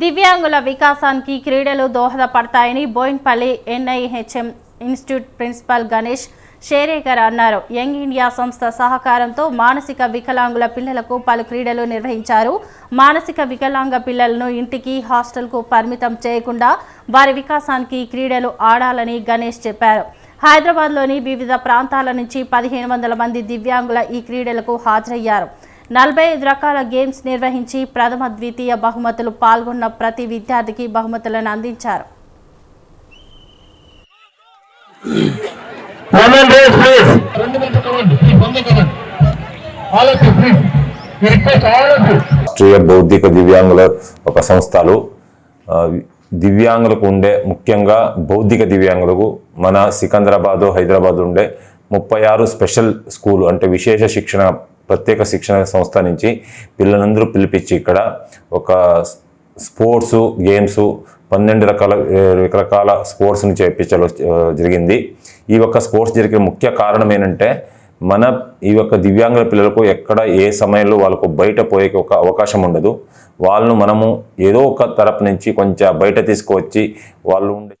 దివ్యాంగుల వికాసానికి క్రీడలు దోహదపడతాయని Bowenpally N I H M institute principal Ganesh Sherekar అన్నారు. యంగ్ ఇండియా సంస్థ సహకారంతో మానసిక వికలాంగుల పిల్లలకు పలు క్రీడలు నిర్వహించారు. మానసిక వికలాంగ పిల్లలను ఇంటికి హాస్టల్కు పరిమితం చేయకుండా వారి వికాసానికి క్రీడలు ఆడాలని గణేష్ చెప్పారు. హైదరాబాద్లోని వివిధ ప్రాంతాల నుంచి పదిహేను వందల మంది దివ్యాంగుల ఈ క్రీడలకు హాజరయ్యారు. నలభై ఐదు రకాల గేమ్స్ నిర్వహించి ప్రథమ ద్వితీయ బహుమతులు పాల్గొన్న ప్రతి విద్యార్థికి బహుమతులను అందించారు. రాష్ట్రీయ బౌద్ధిక దివ్యాంగుల ఒక సంస్థలు దివ్యాంగులకు ఉండే ముఖ్యంగా బౌద్ధిక దివ్యాంగులకు మన సికంద్రాబాదు హైదరాబాద్ ఉండే ముప్పై ఆరు స్పెషల్ స్కూల్ అంటే విశేష శిక్షణ ప్రత్యేక శిక్షణ సంస్థ నుంచి పిల్లలందరూ పిలిపించి ఇక్కడ ఒక స్పోర్ట్స్ గేమ్స్ పన్నెండు రకాల రకరకాల స్పోర్ట్స్ని చేయించడం జరిగింది. ఈ యొక్క స్పోర్ట్స్ జరిగే ముఖ్య కారణం ఏంటంటే మన ఈ యొక్క దివ్యాంగుల పిల్లలకు ఎక్కడ ఏ సమయంలో వాళ్ళకు బయట పోయే ఒక అవకాశం ఉండదు. వాళ్ళను మనము ఏదో ఒక తరపు నుంచి కొంచెం బయట తీసుకువచ్చి వాళ్ళు ఉండే